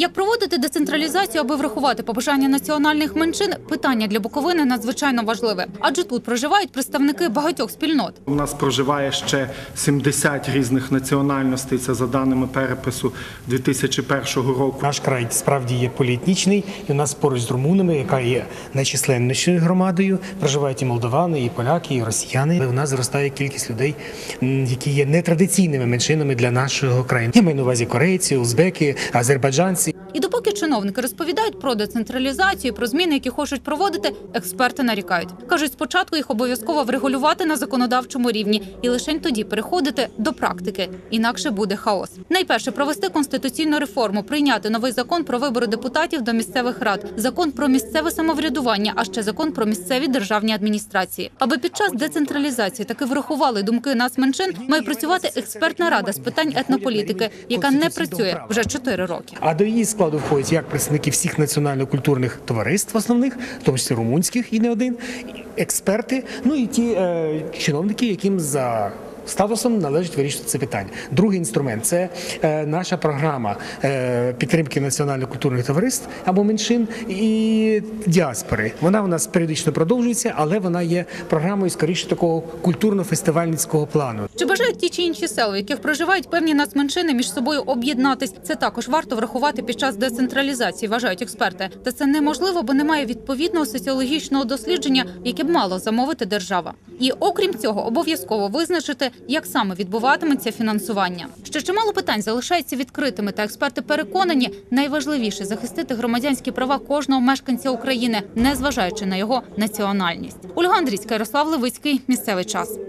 Як проводити децентралізацію, аби врахувати побажання національних меншин? Питання для Буковини надзвичайно важливе, адже тут проживають представники багатьох спільнот. У нас проживає ще 70 різних національностей. Це за даними перепису 2001 року. Наш край справді є поліетнічний, і у нас поруч з румунами, яка є найчисленнішою громадою, проживають і молдовани, і поляки, і росіяни. Але у нас зростає кількість людей, які є нетрадиційними меншинами для нашого краю. Я маю на увазі корейці, узбеки, азербайджанці. І допоки чиновники розповідають про децентралізацію, про зміни, які хочуть проводити, експерти нарікають. кажуть, спочатку їх обов'язково врегулювати на законодавчому рівні і лише тоді переходити до практики. Інакше буде хаос. Найперше провести конституційну реформу, прийняти новий закон про вибори депутатів до місцевих рад, закон про місцеве самоврядування, а ще закон про місцеві державні адміністрації. Аби під час децентралізації таки врахували думки нацменшин, має працювати експертна рада з питань етнополітики, яка не працює вже чотири роки. А до її складу входять як представники всіх національно-культурних товариств основних, в тому числі румунських і не один, експерти, ну і ті е, чиновники, яким за статусом належить вирішувати це питання. Другий інструмент це е, наша програма е, підтримки національно-культурних товариств або меншин і діаспори. Вона у нас періодично продовжується, але вона є програмою скоріше такого культурно-фестивальницького плану. Чи бажають ті чи інші села, в яких проживають певні нацменшини, між собою об'єднатись? Це також варто врахувати під час децентралізації, вважають експерти. Та це неможливо, бо немає відповідного соціологічного дослідження, яке б мало замовити держава. І окрім цього, обов'язково визначити, як саме відбуватиметься фінансування. Ще чимало питань залишається відкритими, та експерти переконані, найважливіше захистити громадянські права кожного мешканця України, незважаючи на його національність. Ольга Андрійська, Ярослав Левицький. Місцевий час.